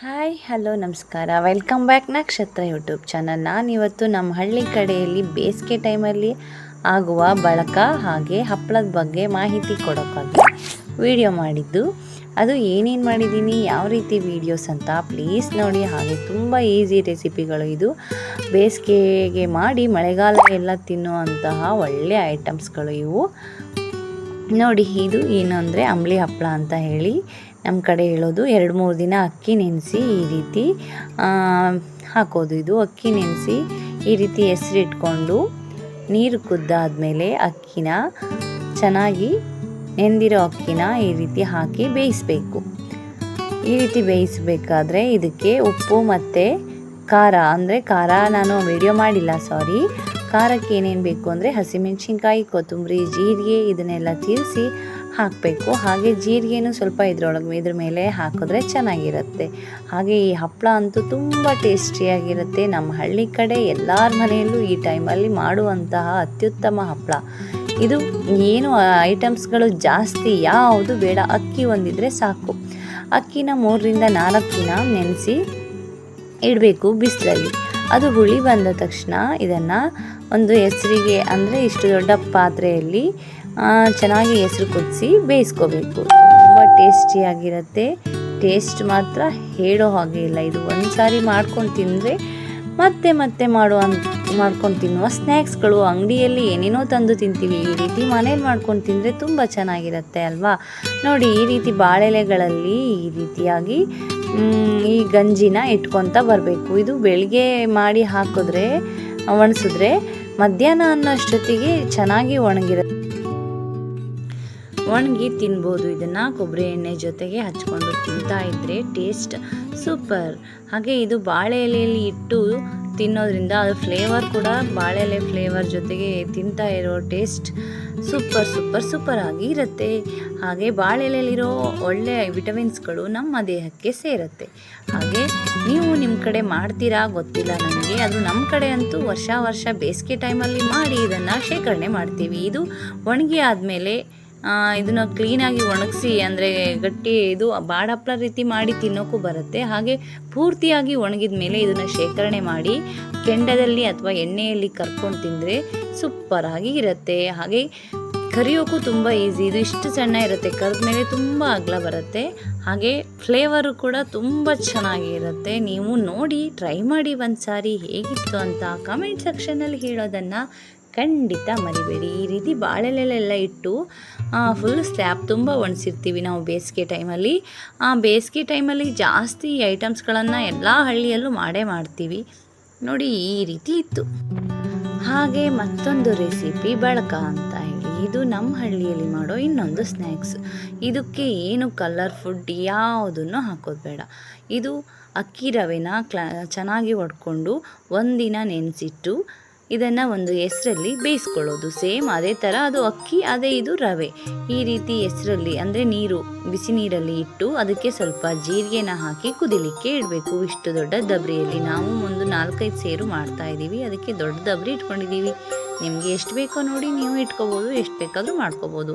Hi, hello, ನಮಸ್ಕಾರ. Welcome back Nakshatra YouTube channel ನಾನಿವತ್ತು ನಮ್ಮ ಹಳ್ಳಿ ಕಡೆಯಲ್ಲಿ ಬೇಸಿಗೆ ಟೈಮಲ್ಲಿ ಆಗುವ ಬಳಕ ಹಾಗೆ ಹಪ್ಪಳದ ಬಗ್ಗೆ ಮಾಹಿತಿ ಕೊಡೋಕ್ಕಾಗಿ ವಿಡಿಯೋ ಮಾಡಿದ್ದು. ಅದು ಏನೇನು ಮಾಡಿದ್ದೀನಿ, ಯಾವ ರೀತಿ ವೀಡಿಯೋಸ್ ಅಂತ ಪ್ಲೀಸ್ ನೋಡಿ. ಹಾಗೆ ತುಂಬ ಈಸಿ ರೆಸಿಪಿಗಳು ಇದು. ಬೇಸಿಗೆಗೆ ಮಾಡಿ ಮಳೆಗಾಲ ಎಲ್ಲ ತಿನ್ನುವಂತಹ ಒಳ್ಳೆಯ ಐಟಮ್ಸ್ಗಳು ಇವು. ನೋಡಿ, ಇದು ಏನು ಅಂದರೆ, ಅಂಬ್ಲಿ ಹಪ್ಪಳ ಅಂತ ಹೇಳಿ. ನಮ್ಮ ಕಡೆ ಹೇಳೋದು ಎರಡು ಮೂರು ದಿನ ಅಕ್ಕಿ ನೆನೆಸಿ ಈ ರೀತಿ ಹಾಕೋದು. ಇದು ಅಕ್ಕಿ ನೆನೆಸಿ ಈ ರೀತಿ ಹೆಸರಿಟ್ಕೊಂಡು ನೀರು ಕುದ್ದಾದ್ಮೇಲೆ ಅಕ್ಕಿನ ಚೆನ್ನಾಗಿ ನೆಂದಿರೋ ಅಕ್ಕಿನ ಈ ರೀತಿ ಹಾಕಿ ಬೇಯಿಸಬೇಕು. ಈ ರೀತಿ ಬೇಯಿಸಬೇಕಾದ್ರೆ ಇದಕ್ಕೆ ಉಪ್ಪು ಮತ್ತು ಖಾರ, ಅಂದರೆ ಖಾರ ನಾನು ವಿಡಿಯೋ ಮಾಡಿಲ್ಲ ಸಾರಿ ಖಾರಕ್ಕೆ ಏನೇನು ಬೇಕು ಅಂದರೆ ಹಸಿಮೆಣ್ಸಿನ್ಕಾಯಿ, ಕೊತ್ತಂಬರಿ, ಜೀರಿಗೆ, ಇದನ್ನೆಲ್ಲ ತೀರಿಸಿ ಹಾಕಬೇಕು. ಹಾಗೆ ಜೀರಿಗೆನೂ ಸ್ವಲ್ಪ ಇದ್ರೊಳಗೆ ಇದ್ರ ಮೇಲೆ ಹಾಕಿದ್ರೆ ಚೆನ್ನಾಗಿರುತ್ತೆ. ಹಾಗೆ ಈ ಹಪ್ಪಳ ಅಂತೂ ತುಂಬ ಟೇಸ್ಟಿಯಾಗಿರುತ್ತೆ. ನಮ್ಮ ಹಳ್ಳಿ ಕಡೆ ಎಲ್ಲರ ಮನೆಯಲ್ಲೂ ಈ ಟೈಮಲ್ಲಿ ಮಾಡುವಂತಹ ಅತ್ಯುತ್ತಮ ಹಪ್ಪಳ ಇದು ಏನು ಐಟಮ್ಸ್ಗಳು ಜಾಸ್ತಿ ಯಾವುದು ಬೇಡ. ಅಕ್ಕಿ ಒಂದಿದ್ರೆ ಸಾಕು. ಅಕ್ಕಿನ ಮೂರರಿಂದ ನಾಲ್ಕು ದಿನ ನೆನೆಸಿ ಇಡಬೇಕು ಬಿಸಿಲಲ್ಲಿ. ಅದು ಹುಳಿ ಬಂದ ತಕ್ಷಣ ಇದನ್ನು ಒಂದು ಹೆಸರಿಗೆ ಅಂದರೆ ಇಷ್ಟು ದೊಡ್ಡ ಪಾತ್ರೆಯಲ್ಲಿ ಚೆನ್ನಾಗಿ ಹೆಸರು ಕುದಿಸಿ ಬೇಯಿಸ್ಕೋಬೇಕು. ತುಂಬ ಟೇಸ್ಟಿಯಾಗಿರುತ್ತೆ ಟೇಸ್ಟ್ ಮಾತ್ರ ಹೇಳೋ ಹಾಗೆ ಇಲ್ಲ. ಇದು ಒಂದು ಸಾರಿ ಮಾಡ್ಕೊಂಡು ತಿಂದರೆ ಮತ್ತೆ ಮತ್ತೆ ಮಾಡುವ ಮಾಡ್ಕೊಂಡು ತಿನ್ನುವ ಸ್ನ್ಯಾಕ್ಸ್ಗಳು ಅಂಗಡಿಯಲ್ಲಿ ಏನೇನೋ ತಂದು ತಿಂತೀವಿ. ಈ ರೀತಿ ಮನೇಲಿ ಮಾಡ್ಕೊಂಡು ತಿಂದರೆ ತುಂಬ ಚೆನ್ನಾಗಿರುತ್ತೆ ಅಲ್ವಾ? ನೋಡಿ, ಈ ರೀತಿ ಬಾಳೆಲೆಗಳಲ್ಲಿ ಈ ರೀತಿಯಾಗಿ ಈ ಗಂಜಿನ ಇಟ್ಕೊತ ಬರಬೇಕು. ಇದು ಬೆಳಗ್ಗೆ ಮಾಡಿ ಹಾಕಿದ್ರೆ ಒಣಸಿದ್ರೆ ಮಧ್ಯಾಹ್ನ ಅನ್ನೋಷ್ಟೊತ್ತಿಗೆ ಚೆನ್ನಾಗಿ ಒಣಗಿರುತ್ತೆ. ಒಣಗಿ ತಿನ್ಬೋದು. ಇದನ್ನು ಕೊಬ್ಬರಿ ಎಣ್ಣೆ ಜೊತೆಗೆ ಹಚ್ಕೊಂಡು ತಿಂತಾ ಇದ್ದರೆ ಟೇಸ್ಟ್ ಸೂಪರ್ ಹಾಗೆ ಇದು ಬಾಳೆ ಎಲೆಯಲ್ಲಿ ಇಟ್ಟು ತಿನ್ನೋದ್ರಿಂದ ಅದು ಫ್ಲೇವರ್ ಕೂಡ ಬಾಳೆ ಎಲೆ ಫ್ಲೇವರ್ ಜೊತೆಗೆ ತಿಂತಾ ಇರೋ ಟೇಸ್ಟ್ ಸೂಪರ್ ಸೂಪರ್ ಸೂಪರ್ ಆಗಿ ಇರುತ್ತೆ. ಹಾಗೆ ಬಾಳೆ ಎಲೆಯಲ್ಲಿರೋ ಒಳ್ಳೆಯ ವಿಟಮಿನ್ಸ್ಗಳು ನಮ್ಮ ದೇಹಕ್ಕೆ ಸೇರುತ್ತೆ. ಹಾಗೆ ನೀವು ನಿಮ್ಮ ಕಡೆ ಮಾಡ್ತೀರಾ ಗೊತ್ತಿಲ್ಲ ನನಗೆ. ಅದು ನಮ್ಮ ಕಡೆ ಅಂತೂ ವರ್ಷ ವರ್ಷ ಬೇಸಿಗೆ ಟೈಮಲ್ಲಿ ಮಾಡಿ ಇದನ್ನು ಶೇಖರಣೆ ಮಾಡ್ತೀವಿ. ಇದು ಒಣಗಿ ಆದಮೇಲೆ ಇದನ್ನು ಕ್ಲೀನಾಗಿ ಒಣಗಿಸಿ, ಅಂದರೆ ಗಟ್ಟಿ ಇದು ಬಾಡಪ್ಳ ರೀತಿ ಮಾಡಿ ತಿನ್ನೋಕ್ಕೂ ಬರುತ್ತೆ. ಹಾಗೆ ಪೂರ್ತಿಯಾಗಿ ಒಣಗಿದ ಮೇಲೆ ಇದನ್ನು ಶೇಖರಣೆ ಮಾಡಿ ಕೆಂಡದಲ್ಲಿ ಅಥವಾ ಎಣ್ಣೆಯಲ್ಲಿ ಕರ್ಕೊಂಡು ತಿಂದರೆ ಸೂಪರಾಗಿ ಇರುತ್ತೆ. ಹಾಗೆ ಕರಿಯೋಕ್ಕೂ ತುಂಬ ಈಸಿ ಇದು ಇಷ್ಟು ಸಣ್ಣ ಇರುತ್ತೆ. ಕರೆದ ಮೇಲೆ ತುಂಬ ಅಗಲ ಬರುತ್ತೆ. ಹಾಗೆ ಫ್ಲೇವರು ಕೂಡ ತುಂಬ ಚೆನ್ನಾಗಿರುತ್ತೆ ನೀವು ನೋಡಿ ಟ್ರೈ ಮಾಡಿ ಒಂದು ಸಾರಿ ಹೇಗಿತ್ತು ಅಂತ ಕಮೆಂಟ್ ಸೆಕ್ಷನಲ್ಲಿ ಹೇಳೋದನ್ನು ಖಂಡಿತ ಮರಿಬೇಡಿ. ಈ ರೀತಿ ಬಾಳೆಲೆಲ್ಲ ಇಟ್ಟು ಫುಲ್ ಸ್ಲ್ಯಾಬ್ ತುಂಬ ಒಣಸಿರ್ತೀವಿ ನಾವು ಬೇಸಿಗೆ ಟೈಮಲ್ಲಿ. ಆ, ಬೇಸಿಗೆ ಟೈಮಲ್ಲಿ ಜಾಸ್ತಿ ಐಟಮ್ಸ್ಗಳನ್ನು ಎಲ್ಲ ಹಳ್ಳಿಯಲ್ಲೂ ಮಾಡೇ ಮಾಡ್ತೀವಿ. ನೋಡಿ, ಈ ರೀತಿ ಇತ್ತು. ಹಾಗೆ ಮತ್ತೊಂದು ರೆಸಿಪಿ ಬಳಕ ಅಂತ ಹೇಳಿ. ಇದು ನಮ್ಮ ಹಳ್ಳಿಯಲ್ಲಿ ಮಾಡೋ ಇನ್ನೊಂದು ಸ್ನ್ಯಾಕ್ಸ್ ಇದಕ್ಕೆ ಏನು ಕಲರ್ ಫುಡ್ ಯಾವುದನ್ನು ಹಾಕೋದು ಬೇಡ. ಇದು ಅಕ್ಕಿ ರವೆನ ಕ್ಲ, ಚೆನ್ನಾಗಿ ಒಡ್ಕೊಂಡು ಒಂದಿನ ನೆನೆಸಿಟ್ಟು ಇದನ್ನು ಒಂದು ಹೆಸರಲ್ಲಿ ಬೇಯಿಸ್ಕೊಳ್ಳೋದು. ಸೇಮ್ ಅದೇ ಥರ ಅದು ಅಕ್ಕಿ, ಅದೇ ಇದು ರವೆ. ಈ ರೀತಿ ಹೆಸರಲ್ಲಿ ಅಂದರೆ ನೀರು, ಬಿಸಿ ನೀರಲ್ಲಿ ಇಟ್ಟು ಅದಕ್ಕೆ ಸ್ವಲ್ಪ ಜೀರಿಗೆನ ಹಾಕಿ ಕುದಿಲಿಕ್ಕೆ ಇಡಬೇಕು. ಇಷ್ಟು ದೊಡ್ಡ ದಬ್ರಿಯಲ್ಲಿ ನಾವು ಒಂದು ನಾಲ್ಕೈದು ಸೇರು ಮಾಡ್ತಾ ಇದ್ದೀವಿ ಅದಕ್ಕೆ ದೊಡ್ಡ ದಬ್ರಿ ಇಟ್ಕೊಂಡಿದ್ದೀವಿ ನಿಮಗೆ ಎಷ್ಟು ಬೇಕೋ ನೋಡಿ ನೀವು ಇಟ್ಕೋಬೋದು, ಎಷ್ಟು ಬೇಕಾದರೂ ಮಾಡ್ಕೋಬೋದು.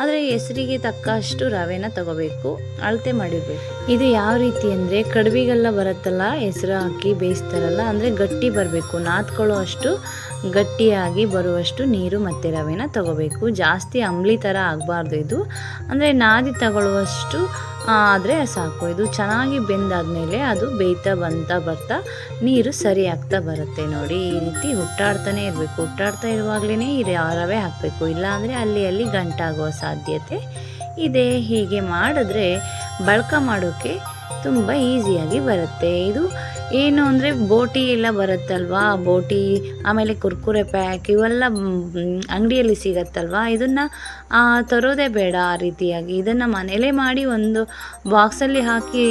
ಆದರೆ ಹೆಸರಿಗೆ ತಕ್ಕಷ್ಟು ರವೆನ ತಗೋಬೇಕು, ಅಳತೆ ಮಾಡಿರಬೇಕು. ಇದು ಯಾವ ರೀತಿ ಅಂದರೆ ಕಡುಬಿಗೆಲ್ಲ ಬರುತ್ತಲ್ಲ, ಹೆಸರು ಹಾಕಿ ಬೇಯಿಸ್ತಾರಲ್ಲ, ಅಂದರೆ ಗಟ್ಟಿ ಬರಬೇಕು, ನಾದ್ಕೊಳ್ಳೋ ಅಷ್ಟು ಗಟ್ಟಿಯಾಗಿ ಬರುವಷ್ಟು ನೀರು ಮತ್ತು ರವೆನ ತಗೋಬೇಕು. ಜಾಸ್ತಿ ಅಂಬ್ಲಿ ಥರ ಆಗಬಾರ್ದು ಇದು. ಅಂದರೆ ನಾದಿ ತಗೊಳ್ಳುವಷ್ಟು ಆದರೆ ಸಾಕು. ಇದು ಚೆನ್ನಾಗಿ ಬೆಂದಾದಮೇಲೆ ಅದು ಬೇಯ್ತಾ ಬಂತಾ ಬರ್ತಾ ನೀರು ಸರಿ ಆಗ್ತಾ ಬರುತ್ತೆ ನೋಡಿ. ಈ ರೀತಿ ಹುಟ್ಟಾಡ್ತಾನೆ ಇರಬೇಕು. ಹುಟ್ಟಾಡ್ತಾ ಇರುವಾಗಲೇ ಈ ರವೆ ಹಾಕಬೇಕು. ಇಲ್ಲಾಂದರೆ ಅಲ್ಲಿ ಅಲ್ಲಿ ಗಂಟಾಗುವ ಸಾಧ್ಯತೆ ಇದೆ. ಹೀಗೆ ಮಾಡಿದ್ರೆ ಬಳಕ ಮಾಡೋಕ್ಕೆ ತುಂಬ ಈಸಿಯಾಗಿ ಬರುತ್ತೆ. ಇದು ಏನು ಅಂದರೆ ಬೋಟಿ ಎಲ್ಲ ಬರುತ್ತಲ್ವಾ? ಬೋಟಿ, ಆಮೇಲೆ ಕುರ್ಕುರೆ ಪ್ಯಾಕ್ ಇವೆಲ್ಲ ಅಂಗಡಿಯಲ್ಲಿ ಸಿಗತ್ತಲ್ವಾ? ಇದನ್ನು ತರೋದೇ ಬೇಡ ಆ ರೀತಿಯಾಗಿ. ಇದನ್ನು ಮನೇಲೇ ಮಾಡಿ ಒಂದು ಬಾಕ್ಸಲ್ಲಿ ಹಾಕಿ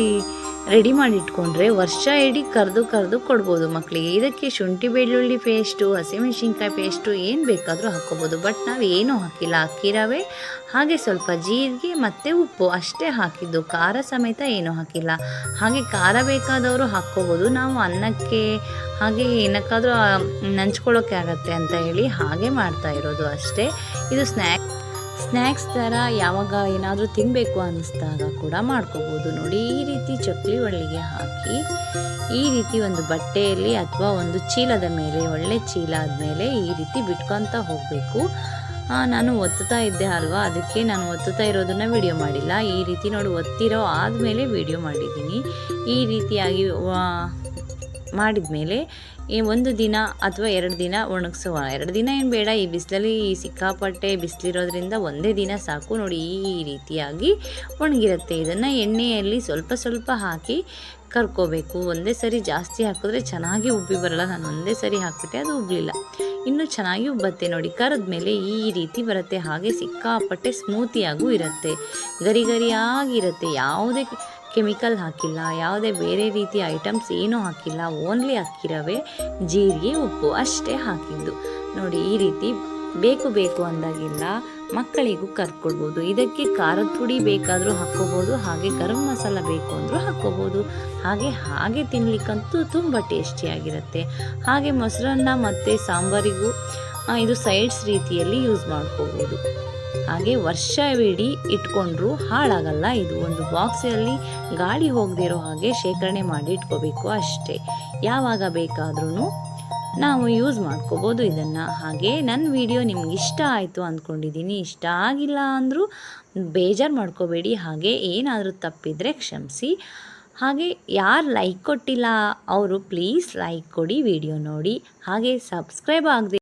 ರೆಡಿ ಮಾಡಿ ಇಟ್ಕೊಂಡ್ರೆ ವರ್ಷ ಇಡೀ ಕರೆದು ಕರೆದು ಕೊಡ್ಬೋದು ಮಕ್ಕಳಿಗೆ ಇದಕ್ಕೆ ಶುಂಠಿ, ಬೆಳ್ಳುಳ್ಳಿ ಪೇಸ್ಟು ಹಸಿಮೆಣಸಿನ್ಕಾಯಿ ಪೇಸ್ಟು ಏನು ಬೇಕಾದರೂ ಹಾಕ್ಕೋಬೋದು. ಬಟ್ ನಾವು ಏನೂ ಹಾಕಿಲ್ಲ. ಅಕ್ಕಿ ಹಾಗೆ ಸ್ವಲ್ಪ ಜೀರಿಗೆ ಮತ್ತು ಉಪ್ಪು ಅಷ್ಟೇ ಹಾಕಿದ್ದು. ಖಾರ ಸಮೇತ ಏನೂ ಹಾಕಿಲ್ಲ. ಹಾಗೆ ಖಾರ ಬೇಕಾದವರು ಹಾಕ್ಕೋಬೋದು. ನಾವು ಅನ್ನಕ್ಕೆ, ಹಾಗೆ ಏನಕ್ಕಾದರೂ ನಂಚ್ಕೊಳ್ಳೋಕೆ ಆಗತ್ತೆ ಅಂತ ಹೇಳಿ ಹಾಗೆ ಮಾಡ್ತಾ ಇರೋದು ಅಷ್ಟೇ. ಇದು ಸ್ನ್ಯಾಕ್ ಸ್ನ್ಯಾಕ್ಸ್ ಥರ ಯಾವಾಗ ಏನಾದರೂ ತಿನ್ನಬೇಕು ಅನ್ನಿಸ್ದಾಗ ಕೂಡ ಮಾಡ್ಕೋಬೋದು. ನೋಡಿ, ಈ ರೀತಿ ಚಕ್ಲಿ ಒಳ್ಳಿಗೆ ಹಾಕಿ, ಈ ರೀತಿ ಒಂದು ಬಟ್ಟೆಯಲ್ಲಿ ಅಥವಾ ಒಂದು ಚೀಲದ ಮೇಲೆ, ಒಳ್ಳೆ ಚೀಲ ಆದಮೇಲೆ ಈ ರೀತಿ ಬಿಟ್ಕೊತ ಹೋಗಬೇಕು. ನಾನು ಒತ್ತುತ್ತಾ ಇದ್ದೆ ಅಲ್ವಾ? ಅದಕ್ಕೆ ನಾನು ಒತ್ತುತ್ತಾ ಇರೋದನ್ನು ವಿಡಿಯೋ ಮಾಡಿಲ್ಲ. ಈ ರೀತಿ ನೋಡಿ, ಒತ್ತಿರೋ ಆದಮೇಲೆ ವಿಡಿಯೋ ಮಾಡಿದ್ದೀನಿ. ಈ ರೀತಿಯಾಗಿ ಮಾಡಿದ ಮೇಲೆ ಈ ಒಂದು ದಿನ ಅಥವಾ ಎರಡು ದಿನ ಒಣಗಿಸುವ. ಎರಡು ದಿನ ಏನು ಬೇಡ, ಈ ಬಿಸಿಲಲ್ಲಿ ಸಿಕ್ಕಾಪಟ್ಟೆ ಬಿಸಿಲಿರೋದ್ರಿಂದ ಒಂದೇ ದಿನ ಸಾಕು ನೋಡಿ ಈ ರೀತಿಯಾಗಿ ಒಣಗಿರುತ್ತೆ. ಇದನ್ನು ಎಣ್ಣೆಯಲ್ಲಿ ಸ್ವಲ್ಪ ಸ್ವಲ್ಪ ಹಾಕಿ ಕರ್ಕೋಬೇಕು. ಒಂದೇ ಸರಿ ಜಾಸ್ತಿ ಹಾಕಿದ್ರೆ ಚೆನ್ನಾಗಿ ಉಬ್ಬಿ ಬರಲ್ಲ. ನಾನು ಒಂದೇ ಸರಿ ಹಾಕಿಬಿಟ್ಟೆ, ಅದು ಉಬ್ಬಲಿಲ್ಲ ಇನ್ನೂ ಚೆನ್ನಾಗಿ ಉಬ್ಬತ್ತೆ ನೋಡಿ. ಕರೆದ ಮೇಲೆ ಈ ರೀತಿ ಬರುತ್ತೆ. ಹಾಗೆ ಸಿಕ್ಕಾಪಟ್ಟೆ ಸ್ಮೂತಿಯಾಗೂ ಇರುತ್ತೆ. ಗರಿ ಗರಿಯಾಗಿರುತ್ತೆ. ಯಾವುದೇ ಕೆಮಿಕಲ್ ಹಾಕಿಲ್ಲ, ಯಾವುದೇ ಬೇರೆ ರೀತಿಯ ಐಟಮ್ಸ್ ಏನೂ ಹಾಕಿಲ್ಲ, ಓನ್ಲಿ ಅಕ್ಕಿರವೇ ಜೀರಿಗೆ, ಉಪ್ಪು ಅಷ್ಟೇ ಹಾಕಿದ್ದು. ನೋಡಿ, ಈ ರೀತಿ ಬೇಕು ಬೇಕು ಅಂದಾಗೆಲ್ಲ ಮಕ್ಕಳಿಗೂ ಕರ್ಕೊಡ್ಬೋದು ಇದಕ್ಕೆ ಖಾರದ ಪುಡಿ ಬೇಕಾದರೂ ಹಾಕ್ಕೋಬೋದು, ಹಾಗೆ ಗರಂ ಮಸಾಲ ಬೇಕು ಅಂದರೂ ಹಾಕ್ಕೋಬೋದು. ಹಾಗೆ ಹಾಗೆ ತಿನ್ನಲಿಕ್ಕಂತೂ ತುಂಬ ಟೇಸ್ಟಿಯಾಗಿರುತ್ತೆ ಹಾಗೆ ಮೊಸರನ್ನ ಮತ್ತು ಸಾಂಬಾರಿಗೂ ಇದು ಸೈಡ್ಸ್ ರೀತಿಯಲ್ಲಿ ಯೂಸ್ ಮಾಡ್ಕೋಬೋದು. ಹಾಗೆ ವರ್ಷವಿಡೀ ಇಟ್ಕೊಂಡ್ರೂ ಹಾಳಾಗಲ್ಲ. ಇದು ಒಂದು ಬಾಕ್ಸಲ್ಲಿ ಗಾಳಿ ಹೋಗದೇ ಇರೋ ಹಾಗೆ ಶೇಖರಣೆ ಮಾಡಿ ಇಟ್ಕೋಬೇಕು ಅಷ್ಟೇ. ಯಾವಾಗ ಬೇಕಾದ್ರೂ ನಾವು ಯೂಸ್ ಮಾಡ್ಕೋಬೋದು ಇದನ್ನು. ಹಾಗೆ ನನ್ನ ವಿಡಿಯೋ ನಿಮ್ಗೆ ಇಷ್ಟ ಆಯಿತು ಅಂದ್ಕೊಂಡಿದ್ದೀನಿ ಇಷ್ಟ ಆಗಿಲ್ಲ ಅಂದರೂ ಬೇಜಾರು ಮಾಡ್ಕೋಬೇಡಿ. ಹಾಗೆ ಏನಾದರೂ ತಪ್ಪಿದರೆ ಕ್ಷಮಿಸಿ. ಹಾಗೆ ಯಾರು ಲೈಕ್ ಕೊಟ್ಟಿಲ್ಲ, ಅವರು ಪ್ಲೀಸ್ ಲೈಕ್ ಕೊಡಿ ವಿಡಿಯೋ ನೋಡಿ. ಹಾಗೆ ಸಬ್ಸ್ಕ್ರೈಬ್ ಆಗದೆ